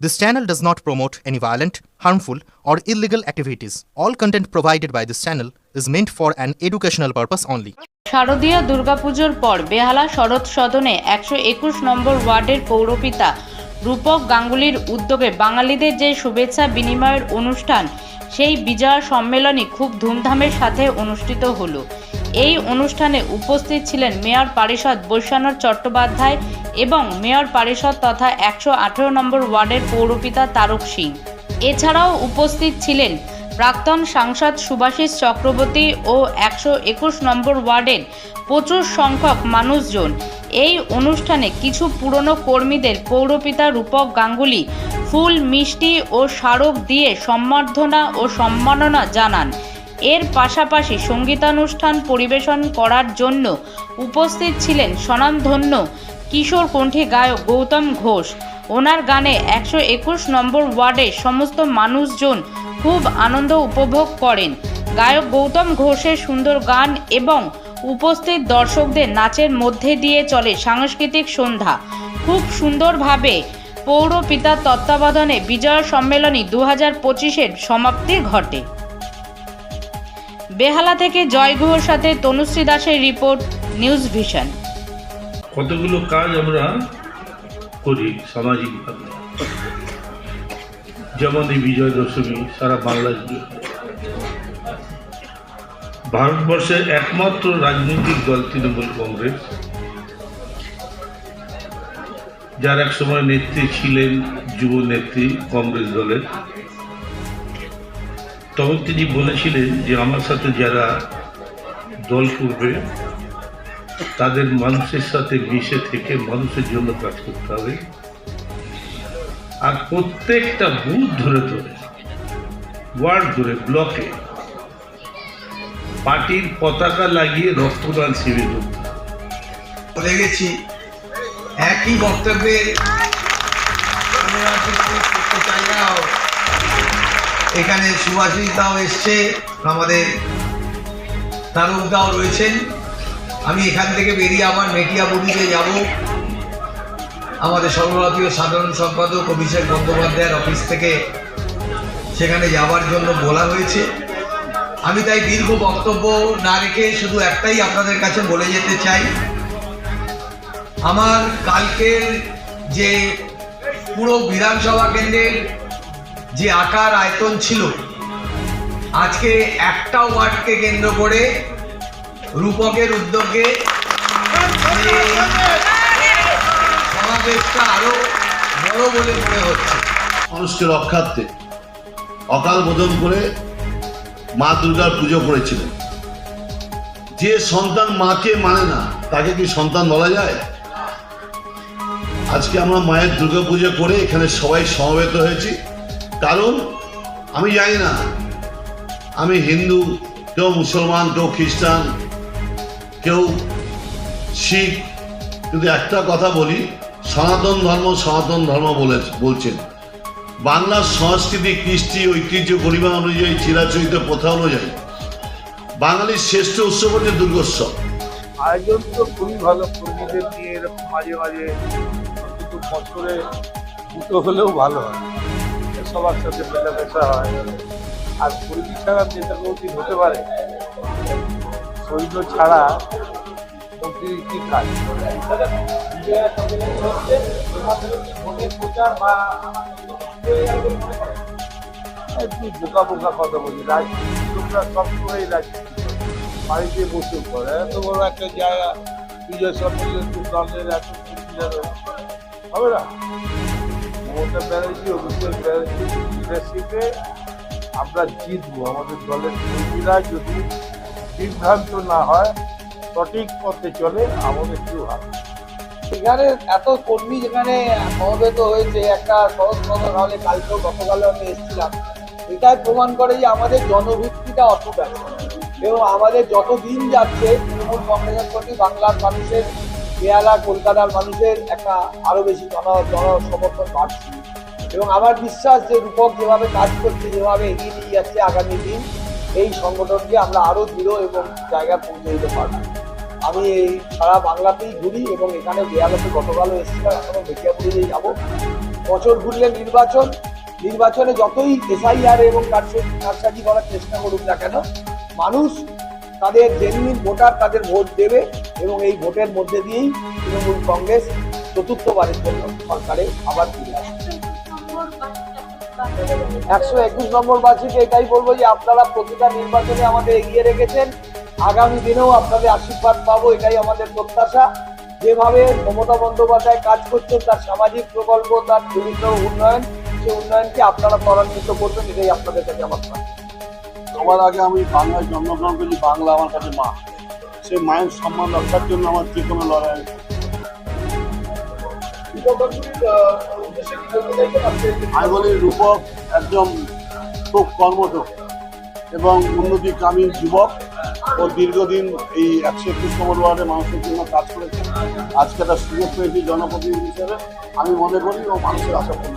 This channel does not promote any violent, harmful, or illegal activities. All content provided by this channel is meant for an educational purpose only. শারদীয় দুর্গাপুজোর পর বেহালা শরৎ সদনে একশো একুশ নম্বর ওয়ার্ডের পৌরপিতা রূপক গাঙ্গুলির উদ্যোগে বাঙালিদের যে শুভেচ্ছা বিনিময়ের অনুষ্ঠান, সেই বিজয়া সম্মেলনী খুব ধুমধামের সাথে অনুষ্ঠিত হলো। এই অনুষ্ঠানে উপস্থিত ছিলেন মেয়র পারিষদ বৈশ্বানর চট্টোপাধ্যায় এবং মেয়র পারিষদ তথা একশো আঠেরো নম্বর ওয়ার্ডের পৌরপিতা তারক সিং। এছাড়াও উপস্থিত ছিলেন প্রাক্তন সাংসদ সুভাষিস চক্রবর্তী ও একশো একুশ নম্বর ওয়ার্ডের প্রচুর সংখ্যক মানুষজন। এই অনুষ্ঠানে কিছু পুরনো কর্মীদের পৌরপিতা রূপক গাঙ্গুলি, ফুল, মিষ্টি ও স্মারক দিয়ে সম্বর্ধনা ও সম্মাননা জানান। এর পাশাপাশি সঙ্গীতানুষ্ঠান পরিবেশন করার জন্য উপস্থিত ছিলেন স্বনামধন্য কিশোর কণ্ঠী গায়ক গৌতম ঘোষ। ওনার গানে একশো একুশ নম্বর ওয়ার্ডের সমস্ত মানুষজন খুব আনন্দ উপভোগ করেন। গায়ক গৌতম ঘোষের সুন্দর গান এবং উপস্থিত দর্শকদের নাচের মধ্যে দিয়ে চলে সাংস্কৃতিক সন্ধ্যা। খুব সুন্দরভাবে পৌর পিতার তত্ত্বাবধানে বিজয় সম্মেলনী দু হাজার পঁচিশের সমাপ্তি ঘটে। বেহালা থেকে জয় গুহর সাথে তনুশ্রী দাসের রিপোর্ট, নিউজ ভিশন। কতগুলো কাজ আমরা করি সামাজিকভাবে? যেমন এই বিজয় দশমী, সারা বাংলা জুড়ে ভারতবর্ষের একমাত্র রাজনৈতিক দল তৃণমূল কংগ্রেস, যার এক সময় নেত্রী ছিলেন যুব নেত্রী কংগ্রেস দলের। তখন তিনি বলেছিলেন যে, আমার সাথে যারা দল করবে, তাদের মানুষের সাথে মিশে থেকে মানুষের জন্য কাজ করতে হবে। আর প্রত্যেকটা বুথ ধরে ধরে, ওয়ার্ড ধরে, ব্লকে পার্টির পতাকা লাগিয়ে রক্তদান শিবির বলে গেছি, একই বক্তব্যে এখানে সুভাষিস দাও এসছে, আমাদের তারক দাও রয়েছেন। আমি এখান থেকে বেরিয়ে আমার মেটিয়াবুড়িতে যাব। আমাদের সর্বভারতীয় সাধারণ সম্পাদক অভিষেক বন্দ্যোপাধ্যায়ের অফিস থেকে সেখানে যাওয়ার জন্য বলা হয়েছে। আমি তাই দীর্ঘ বক্তব্য না রেখে শুধু একটাই আপনাদের কাছে বলে যেতে চাই। আমার কালকের যে পুরো বিধানসভা কেন্দ্রের যে আকার আয়তন ছিল, আজকে একটা ওয়ার্ডকে কেন্দ্র করে রূপকের উদ্যোগে সমাবেশটা আরও বড় বলে মনে হচ্ছে। মানুষকে রক্ষার্থে অকাল বোধন করে মা দুর্গার পুজো করেছিল। যে সন্তান মাকে মানে না, তাকে কি সন্তান বলা যায়? আজকে আমরা মায়ের দুর্গা পুজো করে এখানে সবাই সমবেত হয়েছি। কারণ, আমি জানি না, আমি হিন্দু, কেউ মুসলমান, কেউ খ্রিস্টান, কেউ শিখ, কিন্তু একটা কথা বলি, সনাতন ধর্ম সনাতন ধর্ম বলে বলছেন। বাংলার সংস্কৃতি কৃষ্টি ঐতিহ্য পরিমাণ অনুযায়ী চিরাচরিত প্রথা অনুযায়ী বাঙালির শ্রেষ্ঠ উৎসব হচ্ছে দুর্গোৎসব। আয়োজন তো খুবই ভালো কর্মীদের নিয়ে এরকম মাঝে মাঝে অন্তত বছরে দুটো হলেও ভালো হয়। সবার সাথে মেলামেশা হয়। আর কর্মী ছাড়া যেটা কোনোদিন হতে পারে। সৈন্য ছাড়া কি কাজ। একটু বোকা বোকা কথা বলি রাজনীতি লোকরা সবসময় রাজনীতি বাড়িতে বসে করে এত বড় একটা জায়গা বিজয় সম্মেলন দলের এত হবে না? মমতা ব্যানার্জি, অভিষেক ব্যানার্জির লিডারশিপে আমরা জিতবো। আমাদের দলের কর্মীরা যদি বিভ্রান্ত না হয়, সঠিক পথে চলে, আমাদের কেউ হবে এখানে এত কর্মী যেখানে সমবেত হয়েছে, একটা সহজ হলে কালকেও গতকালে আমি এসেছিলাম। এটাই প্রমাণ করে যে আমাদের জনভিত্তিটা অটুট আছে এবং আমাদের যত দিন যাচ্ছে, তৃণমূল কংগ্রেসের প্রতি বাংলার মানুষের কেরালা কলকাতার মানুষের একটা আরও বেশি জন জন সমর্থন বাড়ছে। এবং আমার বিশ্বাস যে রূপক যেভাবে কাজ করছে, যেভাবে এগিয়ে নিয়ে যাচ্ছে আগামী দিন, এই সংগঠনকে আমরা আরও দৃঢ় এবং জায়গায় পৌঁছে দিতে পারব। আমি এই সারা বাংলাতেই ঘুরি এবং এখানে বেয়ালতে গতকালও এসেছিলাম এখনও মেটিয়াপুরে যাব। বছর ঘুরলে নির্বাচন, নির্বাচনে যতই এসআইআর এবং কারসাজি করার চেষ্টা করুক না কেন, মানুষ তাদের জেনুইন ভোটার তাদের ভোট দেবে এবং এই ভোটের মধ্যে দিয়েই তৃণমূল কংগ্রেস চতুর্থবারের জন্য সরকারে আবার ফিরে আসবে। একশো একুশ নম্বর বার্ষিকে এটাই বলব যে আপনারা প্রতিটা নির্বাচনে আমাদের এগিয়ে রেখেছেন। আগামী দিনেও আপনাদের আশীর্বাদ পাবো এটাই আমাদের প্রত্যাশা। যেভাবে মমতা বন্দ্যোপাধ্যায় কাজ করছেন তার সামাজিক প্রকল্প তার বিভিন্ন উন্নয়ন সেই উন্নয়নকে আপনারা ত্বরান্বিত করবেন এটাই আপনাদের কাছে আমার। সবার আগে আমি বাংলায় জন্মগ্রহণ করি বাংলা আমার কাছে মা। সেই মায়ের সম্মান রক্ষার জন্য আমার যে কোনো লড়াই। আমি বলি রূপক একজন খুব কর্মঠ এবং উন্নতিকামী যুবক। ও দীর্ঘদিন এই একশো একুশ নম্বর ওয়ার্ডে মানুষের জন্য কাজ করেছে। আজকে একটা সুযোগ পেয়েছি জনপ্রতিনিধি হিসেবে। আমি মনে করি ও মানুষের আশা পূর্ণ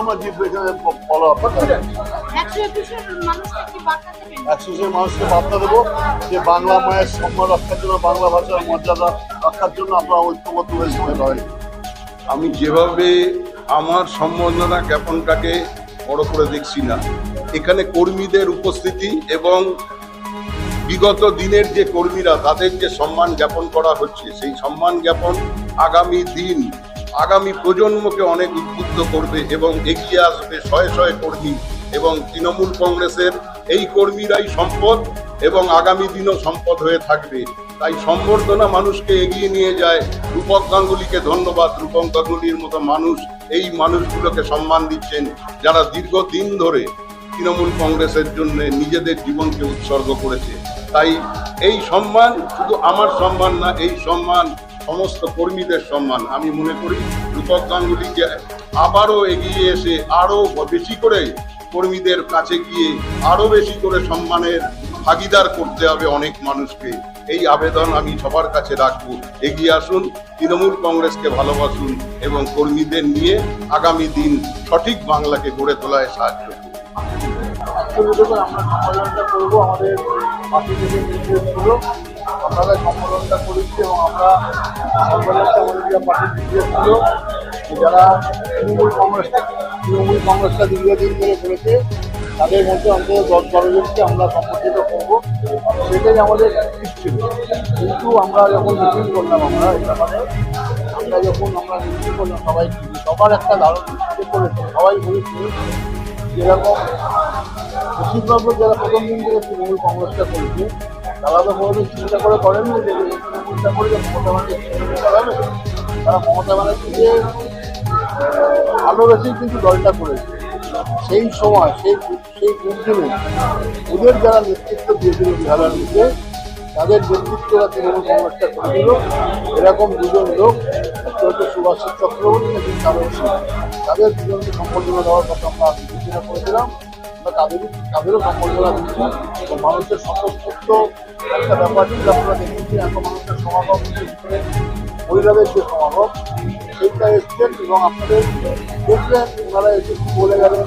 আমরা জিতবো এখানে ফলো আপ একশো একুশের মানুষকে বার্তা দেবো যে বাংলা মায়ের সম্মান রক্ষার জন্য বাংলা ভাষার মর্যাদা রক্ষার জন্য আমরা ঐক্যবদ্ধ হয়ে লড়াই। আমি যেভাবে আমার সম্বর্ধনা জ্ঞাপনটাকে বড় করে দেখছি না। এখানে কর্মীদের উপস্থিতি এবং বিগত দিনের যে কর্মীরা, তাদের যে সম্মান জ্ঞাপন করা হচ্ছে, সেই সম্মান জ্ঞাপন আগামী দিন, আগামী প্রজন্মকে অনেক উদ্বুদ্ধ করবে এবং এগিয়ে আসবে শয়ে শয়ে কর্মী এবং তৃণমূল কংগ্রেসের এই কর্মীরাই সম্পদ। এবং আগামী দিনও সম্পদ হয়ে থাকবে। তাই সম্বর্ধনা মানুষকে এগিয়ে নিয়ে যায়। রূপক গাঙ্গুলিকে ধন্যবাদ। রূপক গাঙ্গুলির মতো মানুষ এই মানুষগুলোকে সম্মান দিচ্ছেন যারা দীর্ঘদিন ধরে তৃণমূল কংগ্রেসের জন্য নিজেদের জীবনকে উৎসর্গ করেছে। তাই এই সম্মান শুধু আমার সম্মান না, এই সম্মান সমস্ত কর্মীদের সম্মান। আমি মনে করি রূপক গাঙ্গুলিকে আবারও এগিয়ে এসে আরও বেশি করে কর্মীদের কাছে গিয়ে আরও বেশি করে সম্মানের ভাগিদার করতে হবে অনেক মানুষকে। এই আবেদন আমি সবার কাছে রাখব। এগিয়ে আসুন, তৃণমূল কংগ্রেসকে ভালোবাসুন এবং কর্মীদের নিয়ে আগামী দিন সঠিক বাংলাকে গড়ে তোলায় সাহায্য করুন। যারা তৃণমূল কংগ্রেসটা তৃণমূল কংগ্রেসটা দীর্ঘদিন ধরে করেছে তাদের মধ্যে অন্তত দশ বারো জনকে আমরা সম্পর্কিত করব। সেটাই আমাদের ছিল কিন্তু আমরা যখন মিটিং করলাম আমরা এই ব্যাপারে, আমরা যখন আমরা মিটিং করলাম সবাই সবার একটা ধারণা করেছে, সবাই বলেছে যেরকম বেশিরভাগ যারা প্রথম দিন থেকে তৃণমূল কংগ্রেসটা করেছে, তারা তো কোনোদিন চিন্তা করে করেননি যে তৃণমূলটা করে যে মমতা ব্যানার্জি তারা মমতা ব্যানার্জিকে ভালোবেসেই কিন্তু দলটা করেছে। সেই সময়, সেই সেই দিনে ওদের যারা নেতৃত্ব দিয়েছিল বিহারের মধ্যে, তাদের নেতৃত্বরা তৃণমূল কংগ্রেসটা করেছিল। এরকম দুজন লোক একটা হচ্ছে সুভাষিস চক্রবর্তী একজন কারণ তাদের দুজনকে সম্বর্ধনা দেওয়ার কথা আমরা বিবেচনা করেছিলাম। আমরা তাদেরই, তাদেরও সম্বর্ধনা দিচ্ছি তো মানুষের স্বতঃস্ফূর্ত একটা ব্যাপার ছিল, আপনারা দেখেছি এত মানুষের সমাগম মহিলাদের যে সমাগম, সেইটা এসছেন এবং আপনাদের দেখলেন, ওনারা এসে বলে গেলেন।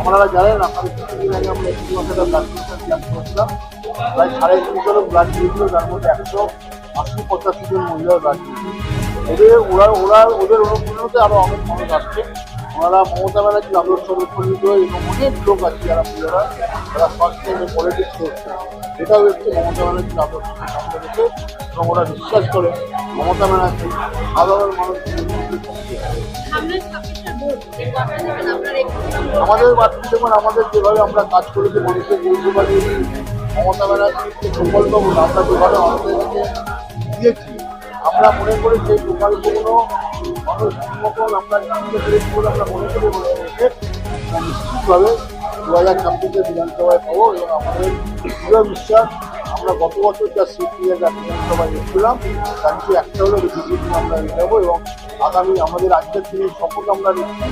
আপনারা জানেন, আপনাদের কিছুদিন আগে আমরা একটি মাসের ব্লাড ক্যান্সার ক্যাম্প করেছিলাম প্রায় সাড়ে তিন জনের ব্লাড দিয়েছিল তার মধ্যে একশো আশি পঁচাশি জন মহিলা ব্লাড ওদের ওরা ওরা, ওদের অনুপ্রেরণাতে আরও অনেক মানুষ আসছে। ওনারা মমতা ব্যানার্জির আদর্শ অনুপ্রাণিত এবং অনেক লোক আছে যারা মহিলারা, যারা ফার্স্ট টাইমে পলিটিক্স এটাও একটি মমতা ব্যানার্জির আদর্শকে সামনে রেখে এবং ওরা বিশ্বাস করে মমতা ব্যানার্জি সাধারণ মানুষের একুশ আমাদের যেমন আমাদের যেভাবে আমরা কাজ করেছি মানুষের পরিষেবা দিয়েছি মমতা ব্যানার্জির যে প্রকল্পগুলো আমরা যেভাবে আমাদের দিয়েছি, আমরা মনে করি সেই প্রকল্পগুলো মানুষ মতন আমরা জানতে পেরেছি আমরা মনে করি নিশ্চিতভাবে দু হাজার ছাব্বিশে বিধানসভায় পাবো এবং আমাদের বিশ্বাস, আমরা গত বছর যা সিট নিয়ে যা বিধানসভায় এসেছিলাম, তার কিছু একটা হলেও বেশি সিট নিয়ে আমরা নেব এবং আগামী আমাদের আজকের দিনে শপথ আমরা নিচ্ছি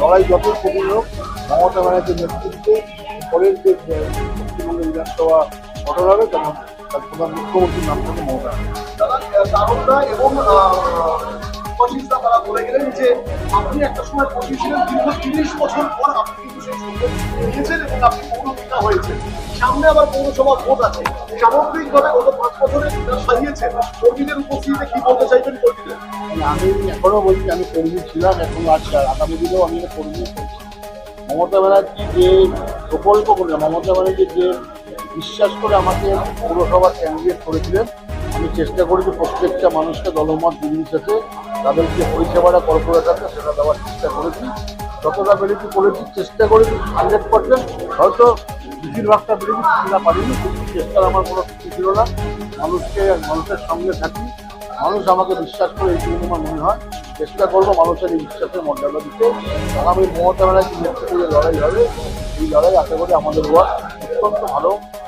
লড়াই যতই কঠিন হোক, মমতা ব্যানার্জির নেতৃত্বে পরের যে পশ্চিমবঙ্গ বিধানসভা গঠন হবে, তখন প্রধান মুখ্যমন্ত্রীর নাম হবে মমতা এবং অশিসদা তারা বলে গেলেন যে আপনি একটা সময় কর্মী ছিলেন দীর্ঘ তিরিশ বছর পর আপনি কিন্তু সেই সুযোগ নিয়েছেন এবং আপনি পৌরপিতা হয়েছেন। সামনে আবার পৌরসভা ভোট আছে। সামগ্রিকভাবে গত পাঁচ বছরে সাজিয়েছেন, কর্মীদের উপস্থিতিতে কি বলতে চাইবেন কর্মীদের? আমি এখনও বলছি আমি কর্মী ছিলাম এখনও আজকে আগামী দিনেও আমি কর্মী মমতা ব্যানার্জি যে প্রকল্প করলেন, মমতা ব্যানার্জি যে বিশ্বাস করে আমাকে পৌরসভার ক্যান্ডিডেট করেছিলেন। আমি চেষ্টা করেছি প্রত্যেকটা মানুষকে দলমত নির্বিশেষে তাদেরকে পরিষেবাটা কর্পোরেট আছে, সেটা দেওয়ার চেষ্টা করেছি। যতটা পেরেছি করেছি, চেষ্টা করেছি হান্ড্রেড পার্সেন্ট হয়তো বেশিরভাগটা পেরেছি, কিছুটা পারিনি, কিন্তু চেষ্টার আমার কোনো কিছু ছিল না। মানুষকে, মানুষের সঙ্গে থাকি। মানুষ আমাকে বিশ্বাস করে, এই জন্য আমার মনে হয়। চেষ্টা করব মানুষের এই বিশ্বাসের মর্যাদা দিতে। আগামী মমতা ব্যানার্জি নেতৃত্বে যে লড়াই হবে, এই লড়াই আশা করি আমাদের ওয়ার্ড অত্যন্ত ভালো।